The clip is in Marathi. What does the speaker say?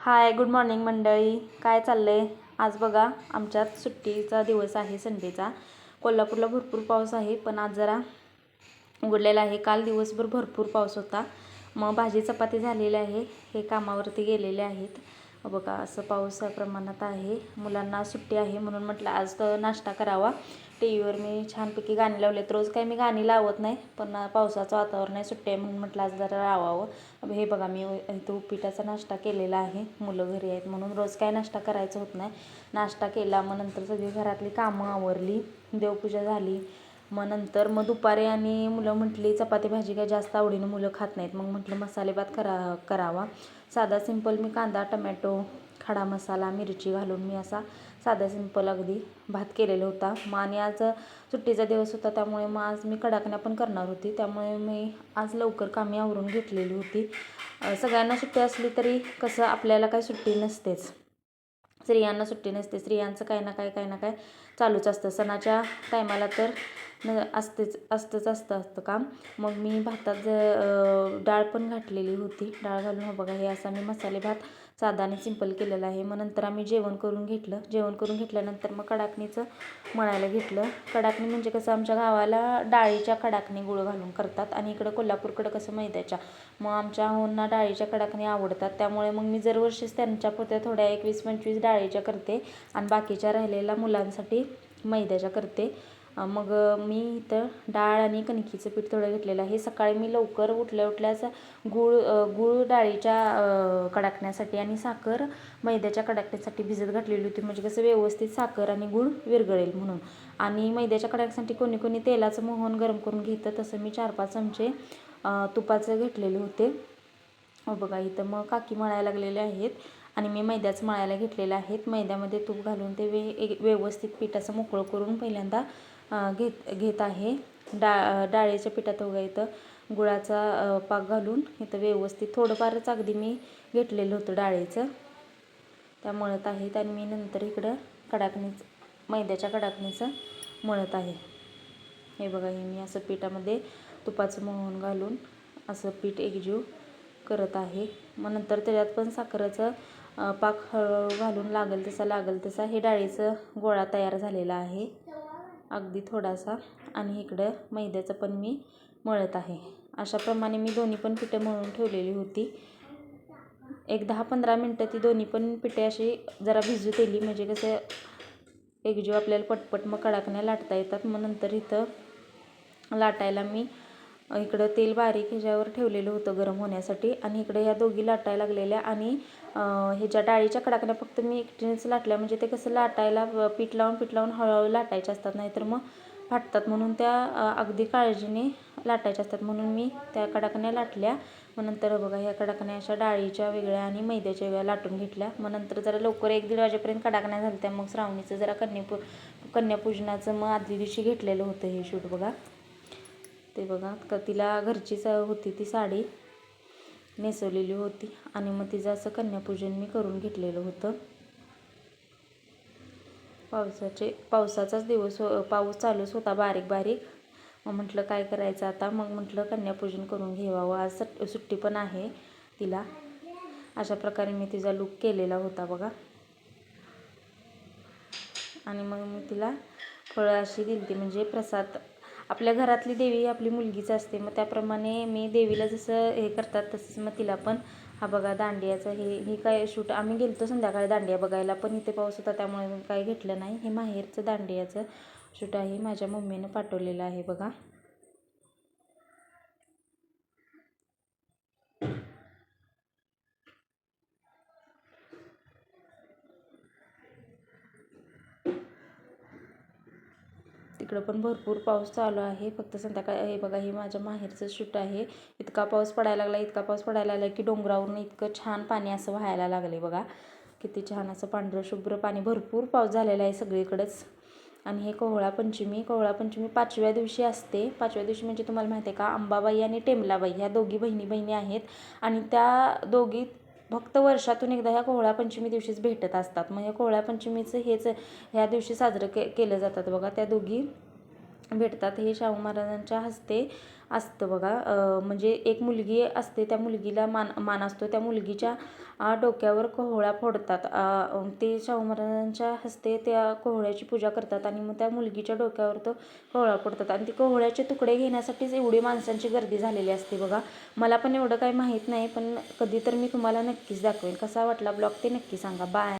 हाय गुड मॉर्निंग मंडळी. काय चाललं आहे आज बघा आमच्यात सुट्टीचा दिवस आहे संडेचा. कोल्हापूरला भरपूर पाऊस आहे पण आज जरा उघडलेला आहे. काल दिवसभर भरपूर पाऊस होता. मग भाजी चपाती झालेली आहे. हे कामावरती गेलेले आहेत. बघा असं पाऊस प्रमाणात आहे. मुलांना सुट्टी आहे म्हणून म्हटलं आज तर नाश्ता करावा. टी व्हीवर मी छानपैकी गाणी लावलेत. रोज काही मी गाणी लावत नाही पण पावसाचं वातावरण आहे सुट्टी आहे म्हणून म्हटलं आज जरा लावावं. हे बघा मी इथं उपीटाचा नाश्ता केलेला आहे. मुलं घरी आहेत म्हणून रोज काय नाश्ता करायचं होत नाही. नाश्ता केला मग नंतर सगळी घरातली कामं आवरली. देवपूजा झाली. मग नंतर मग दुपारी आणि मुलं म्हटली चपाती भाजी काय जास्त आवडीनं मुलं खात नाहीत. मग म्हटलं मसाले भात करा करावा. साधा सिंपल मी कांदा टमॅटो खडा मसाला मिरची घालून मी असा साधा सिंपल अगदी भात केलेला होता. मग आणि आज सुट्टीचा दिवस होता त्यामुळे मग आज मी कडाकण्या पण करणार होती. त्यामुळे मी आज लवकर कामे आवरून घेतलेली होती. सगळ्यांना सुट्टी असली तरी कसं आपल्याला काही सुट्टी नसतेच. स्त्रियांना सुट्टी नसते. स्त्रियांचं काही ना काय काही ना काय चालूच असतं. सणाच्या टायमाला तर न असतेच असतंच असतं असतं काम. मग मी भातात डाळ पण घातलेली होती. डाळ घालून हो बघा हे असा मी मसाले भात साधा आणि सिंपल केलेला आहे. मग नंतर आम्ही जेवण करून घेतलं. जेवण करून घेतल्यानंतर मग कडाकणीचं मळायला घेतलं. कडाकणी म्हणजे कसं आमच्या गावाला डाळीच्या कडाकणी गुळ घालून करतात आणि इकडं कोल्हापूरकडं कसं मैद्याच्या. मग आमच्या होना डाळीच्या कडाकणी आवडतात. त्यामुळे मग मी दरवर्षीच त्यांच्या पुरत्या थोड्या एकवीस पंचवीस डाळीच्या करते आणि बाकीच्या राहिलेल्या मुलांसाठी मैद्याच्या करते. मग मी इथं डाळ आणि कणकीचं पीठ थोडं घेतलेलं आहे. सकाळी मी लवकर उठल्या उठल्याच गूळ गूळ डाळीच्या कडाकण्यासाठी आणि साखर मैद्याच्या कडाकण्यासाठी भिजत घातलेली होती. म्हणजे कसं व्यवस्थित साखर आणि गूळ विरघळेल म्हणून. आणि मैद्याच्या कडाकण्यासाठी कोणी कोणी तेलाचं मोहन गरम करून घेतं तसं मी चार पाच चमचे तुपाचं घेतलेले होते. हो बघा इथं मग काकी मळायला लागलेले आहेत आणि मी मैद्याचं मळायला घेतलेलं आहेत मैद्यामध्ये तूप घालून ते वे व्यवस्थित पीठ असं मोकळं करून पहिल्यांदा घेत घेत आहे. डा डाळीच्या पिठात वगैरे इथं गुळाचा पाक घालून इथं व्यवस्थित थोडंफारच अगदी मी घेतलेलं होतं डाळीचं. त्या मळत आहेत आणि मी नंतर इकडं कडाकणीचं मैद्याच्या कडाकणीचं मळत आहे. हे बघा हे मी असं पिठामध्ये तुपाचं मोहन घालून असं पीठ एकजीव करत आहे. मग नंतर त्याच्यात पण साखरेचं पाक हळूहळू घालून लागेल तसा लागेल तसा हे डाळीचं गोळा तयार झालेला आहे. अगदी थोडासा आणि इकडं मैद्याचं पण मी मळत आहे. अशाप्रमाणे मी दोन्ही पण पिठं मळून ठेवलेली होती. एक दहा पंधरा मिनटं ती दोन्ही पण पिठे अशी जरा भिजू केली म्हणजे कसं एकजीव आपल्याला पटपट मग कडाकण्या लाटता येतात. मग नंतर इथं लाटायला मी इकडं तेल बारीक ह्याच्यावर ठेवलेलं होतं गरम होण्यासाठी. आणि इकडे ह्या दोघी लाटायला लागलेल्या आणि ह्याच्या डाळीच्या कडाकण्या फक्त मी एकटीनेच लाटल्या. म्हणजे ते कसं लाटायला पीठ लावून पीठ लावून हळूहळू लाटायच्या असतात. नाहीतर मग फाटतात म्हणून त्या अगदी काळजीने लाटायच्या असतात. म्हणून मी त्या कडाकण्या लाटल्या. मग नंतर बघा ह्या कडाकण्या अशा डाळीच्या वेगळ्या आणि मैद्याच्या वेगळ्या लाटून घेतल्या. मग नंतर जरा लवकर एक दीड वाजेपर्यंत कडाकण्या झाल्या त्या मग श्रावणीचं जरा कन्यापू कन्यापूजनाचं मग आदल्या दिवशी घेतलेलं होतं हे शूट बघा. ते बघा क तिला घरचीच होती ती साडी. नेसवलेली होती आणि मग तिचं असं कन्यापूजन मी करून घेतलेलं होतं. पावसाचे पावसाचाच दिवस हो पाऊस चालूच होता बारीक बारीक. मग म्हटलं काय करायचं आता? मग म्हटलं कन्यापूजन करून घेवावं. आज सट सुट्टी पण आहे तिला. अशा प्रकारे मी तिचा लुक केलेला होता बघा. आणि मग मी तिला फळं अशी दिली ती म्हणजे प्रसाद आपल्या घरातली देवी आपली मुलगीच असते. मग त्याप्रमाणे मी देवीला जसं हे करतात तसंच मग तिला पण. हा बघा दांडियाचं हे हे काय शूट आम्ही गेलतो संध्याकाळी दांडिया बघायला पण इथे पाऊस होता त्यामुळे मी काही घेतलं नाही. हे माहेरचं दांडियाचं शूट आहे माझ्या मम्मीनं पाठवलेलं आहे बघा. इकडं पण भरपूर पाऊस चालू आहे. फक्त संध्याकाळी हे बघा हे माझ्या माहेरचं शूट आहे. इतका पाऊस पडायला लागला इतका पाऊस पडायला लागला की डोंगरावरून इतकं छान पाणी असं व्हायला लागले बघा. किती छान असं पांढरं शुभ्र पाणी. भरपूर पाऊस झालेला आहे सगळीकडंच. आणि हे कोहळा पंचमी कोहळा पंचमी पाचव्या दिवशी असते. पाचव्या दिवशी म्हणजे तुम्हाला माहिती आहे का? अंबाबाई आणि टेमलाबाई ह्या दोघी बहिणी बहिणी आहेत. आणि त्या दोघी फक्त वर्षातून एकदा ह्या कोहळा पंचमी दिवशीच भेटत असतात. मग या कोहळा पंचमीचं हेच ह्या दिवशी साजरं के केलं जातात बघा. त्या दोघी भेटतात हे शाहू महाराजांच्या हस्ते असतं बघा. म्हणजे एक मुलगी असते त्या मुलगीला मान मान असतो. त्या मुलगीच्या डोक्यावर कोहळा फोडतात. ते शाहू महाराजांच्या हस्ते त्या कोहळ्याची पूजा करतात आणि मग त्या मुलगीच्या डोक्यावर तो कोहळा फोडतात. आणि ती कोहळ्याचे तुकडे घेण्यासाठीच एवढी माणसांची गर्दी झालेली असते बघा. मला पण एवढं काही माहीत नाही पण कधी तर मी तुम्हाला नक्कीच दाखवेन. कसा वाटला ब्लॉग ते नक्की सांगा. बाय